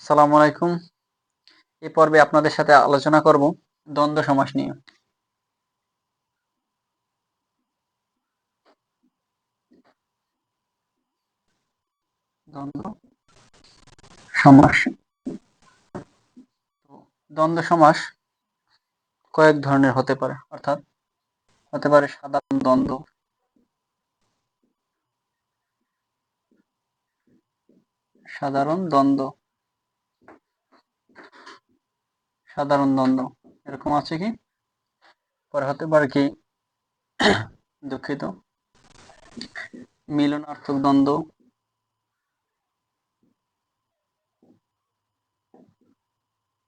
আসসালামু আলাইকুম। এই পর্বে আপনাদের সাথে আলোচনা করব দ্বন্দ্ব সমাস নিয়ে। দ্বন্দ্ব সমাস। দ্বন্দ্ব সমাস কয়েক ধরনের হতে পারে, অর্থাৎ হতে পারে সাধারণ দ্বন্দ্ব। সাধারণ দ্বন্দ্ব সাধারণ দ্বন্দ্ব, এরকম আছে কি? পরে হতে পারে কি? দুঃখিত। মিলনার্থক দ্বন্দ্ব।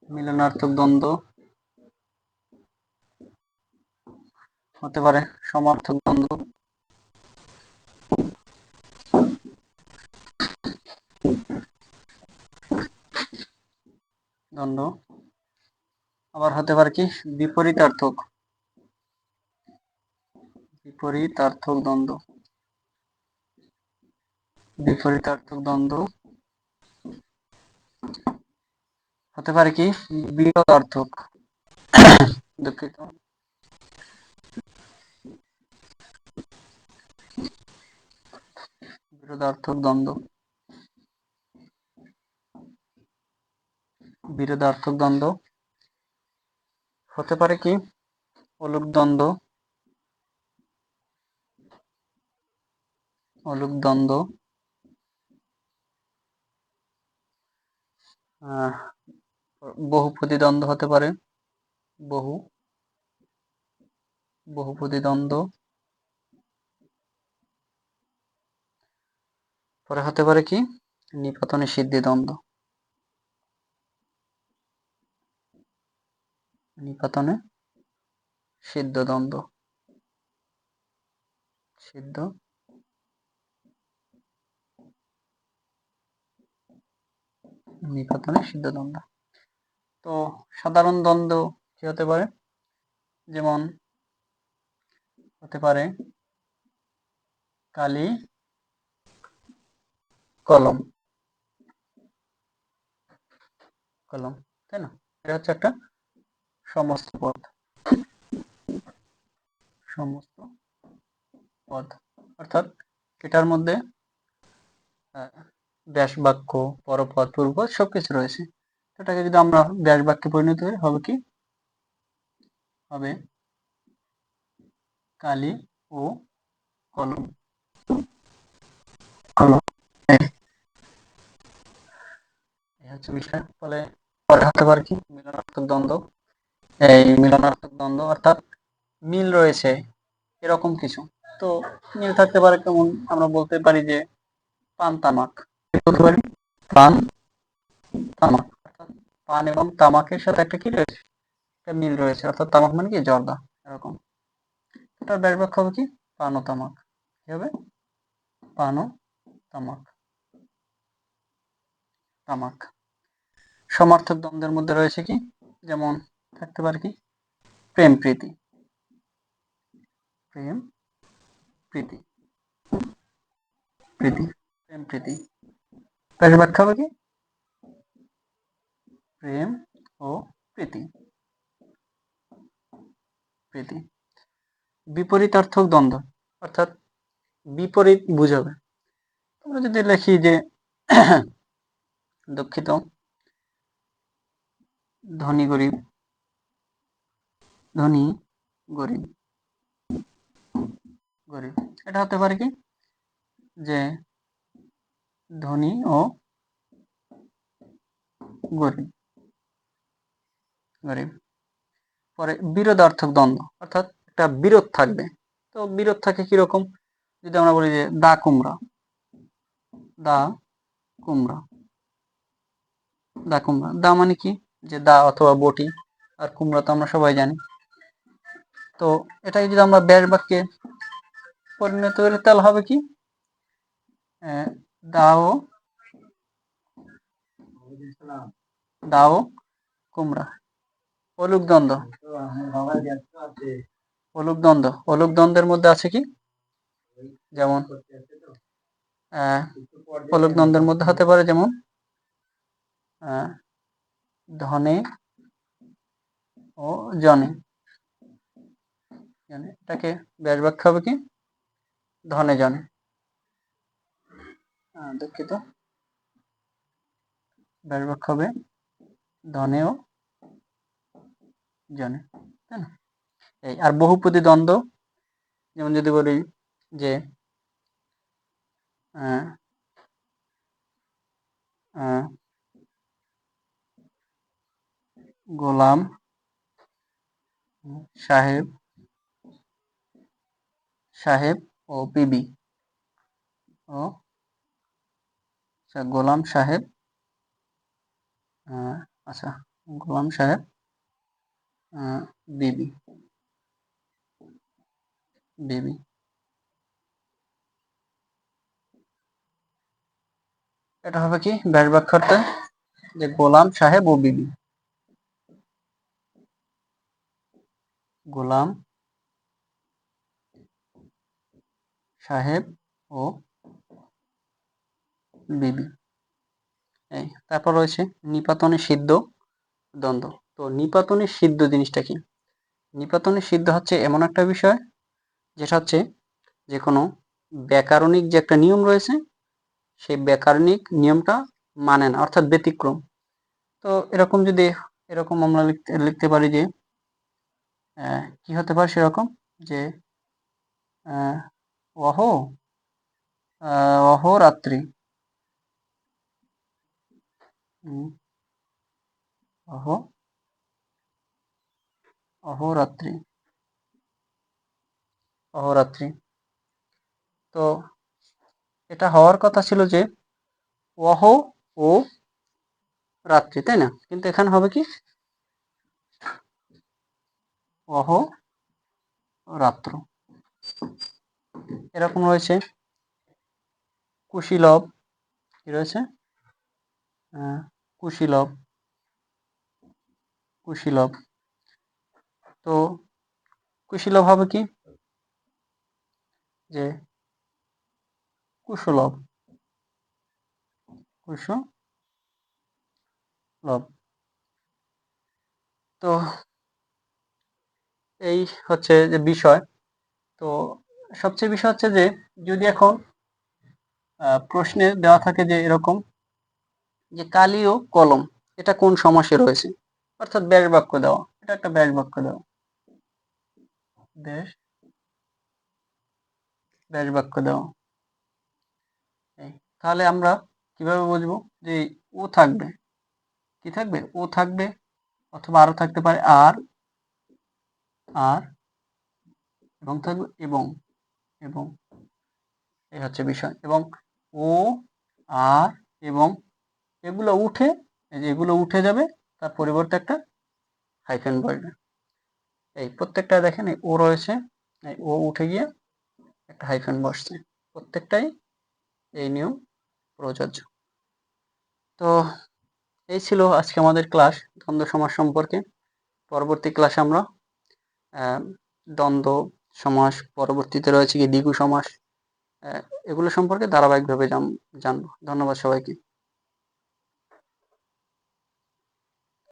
মিলনার্থক দ্বন্দ্ব। হতে পারে সমার্থক দ্বন্দ্ব। দ্বন্দ্ব। আবার হতে পারে কি? বিপরীতার্থক। বিপরীতার্থক দ্বন্দ্ব। বিপরীতার্থক দ্বন্দ্ব। হতে পারে কি? বিরোধার্থক। দুঃখিত। বিরোধার্থক দ্বন্দ্ব। বিরোধার্থক দ্বন্দ্ব। হতে পারে কি? অলুক দ্বন্দ্ব। অলুক দ্বন্দ্ব। বহুপদী দ্বন্দ্ব হতে পারে। বহু। বহুপদী দ্বন্দ্ব। পরে হতে পারে কি? নিপাতনে সিদ্ধি দ্বন্দ্ব। নিপাতনে সিদ্ধ দ্বন্দ্ব। সিদ্ধ। নিপাতনে সিদ্ধ দ্বন্দ্ব। তো সাধারণ দ্বন্দ্ব কি হতে পারে? যেমন হতে পারে কালি কলম। কলম, তাই না? এটা হচ্ছে একটা সমস্ত পদ। সমস্ত পদ। অর্থাৎ এটার মধ্যে ব্যাস বাক্য, পরপদ, পূর্বপদ সবকিছু রয়েছে। এটাকে যদি আমরা ব্যাস বাক্যে পরিণত করি, হবে কি? হবে কালি ও কলম। কলম। হচ্ছে বিষয়। ফলে পরে হতে পারে কি? মিলনার্থক দ্বন্দ্ব। এই মিলনার্থক দ্বন্দ্ব অর্থাৎ মিল রয়েছে, এরকম কিছু। তো মিল থাকতে পারে কেমন আমরা বলতে পারি যে পান, তামাক। বলতে পারি পান, তামাক। পান এবং তামাকের সাথে একটা কি রয়েছে? একটা মিল রয়েছে। অর্থাৎ তামাক মানে কি? জর্দা, এরকম। এটার ব্যাপক হবে কি? পান ও তামাক। কি হবে? পান ও তামাক। তামাক। সমার্থক দ্বন্দ্বের মধ্যে রয়েছে কি? যেমন থাকতে পারে কি? প্রেম প্রীতি। প্রেম প্রীতি। প্রীতি, প্রেম প্রীতি। তার ব্যাখ্যা হবে কি? প্রেম ও প্রীতি। প্রীতি। বিপরীতার্থক দ্বন্দ্ব। অর্থাৎ বিপরীত বুঝাবে। তোমরা যদি লেখি যে দুঃখিত, ধনী, গরিব ধনী, গরিব। গরিব। এটা হতে পারে কি? যে ধনী ও গরিব। গরিব। পরে বিরোধার্থক দ্বন্দ্ব, অর্থাৎ একটা বিরোধ থাকবে। তো বিরোধ থাকে কীরকম? যদি আমরা বলি যে দা কুমড়া। দা কুমড়া। দা কুমড়া। দা মানে কি? যে দা অথবা বটি। আর কুমড়া তো আমরা সবাই জানি। তো এটাকে যদি আমরা ব্যাস বাক্যে পরিণত করি, তাহলে হবে কি? দাও দাও কুমড়া। অলুক দ্বন্দ্ব অলুক দ্বন্দ্ব অলুক দ্বন্দ্বের মধ্যে আছে কি? যেমন অলুক দ্বন্দ্বের মধ্যে হতে পারে যেমন ধনে ও জনে। জনে। এটাকে ব্যাস বাক্য হবে কি? ধনে জনে। দুঃখিত। ব্যাস বাক্য হবে ধনে ও জনে, তাই না? এই, আর বহুপদী দ্বন্দ্ব যেমন যদি বলি যে গোলাম সাহেব সাহেব ও বিবি ও আচ্ছা গোলাম সাহেব আচ্ছা গোলাম সাহেব আহ, বিবি। বিবি। এটা হবে কি? ব্যাস বাক্যতে যে গোলাম সাহেব ও বিবি। গোলাম সাহেব ও বিবি। এই, তারপর রয়েছে নিপাতনে সিদ্ধ দ্বন্দ্ব। তো নিপাতনে সিদ্ধ জিনিসটা কি? নিপাতনে সিদ্ধ হচ্ছে এমন একটা বিষয়, যেটা হচ্ছে যে কোনো ব্যাকরণিক যে একটা নিয়ম রয়েছে, সেই ব্যাকরণিক নিয়মটা মানে না, অর্থাৎ ব্যতিক্রম। তো এরকম যদি, এরকম আমরা লিখতে লিখতে পারি যে কি হতে পারে সেরকম? যে অহো অহোরাত্রি অহো অহোরাত্রি অহোরাত্রি তো এটা হওয়ার কথা ছিল যে অহ ও রাত্রি, তাই না? কিন্তু এখানে হবে কি? অহ রাত্র। এরকম রয়েছে। কুশীলব কি রয়েছে? আহ, কুশীলব কুশীলব তো কুশীলব হবে কি? যে কুশলভ। কুশলভ। তো এই হচ্ছে যে বিষয়। তো সবচেয়ে বিষয় হচ্ছে যে, যদি এখন প্রশ্নে দেওয়া থাকে যে এরকম, যে কালি ও কলম, এটা কোন সমাসে রয়েছে? অর্থাৎ ব্যাস বাক্য দেওয়া, এটা একটা ব্যাস বাক্য দেওয়া। ব্যাস ব্যাস বাক্য দেওয়া। তাহলে আমরা কীভাবে বুঝব যে ও থাকবে? কি থাকবে? ও থাকবে, অথবা আরও থাকতে পারে, আর আর, এবং থাকবে, এবং। এবং এই হচ্ছে বিষয়। এবং ও, আর এবং এগুলো উঠে এগুলো উঠে যাবে, তার পরিবর্তে একটা হাইফেন বসবে এই প্রত্যেকটা দেখেন ও রয়েছে, এই ও উঠে গিয়ে একটা হাইফেন বসছে। প্রত্যেকটাই এই নিয়ম প্রযোজ্য। তো এই ছিল আজকে আমাদের ক্লাস দ্বন্দ্ব সমাস সম্পর্কে। পরবর্তী ক্লাসে আমরা দ্বন্দ্ব সমাস পরবর্তীতে রয়েছে কি দ্বিগু সমাস এগুলো সম্পর্কে ধারাবাহিকভাবে জান- জানব। ধন্যবাদ সবাইকে।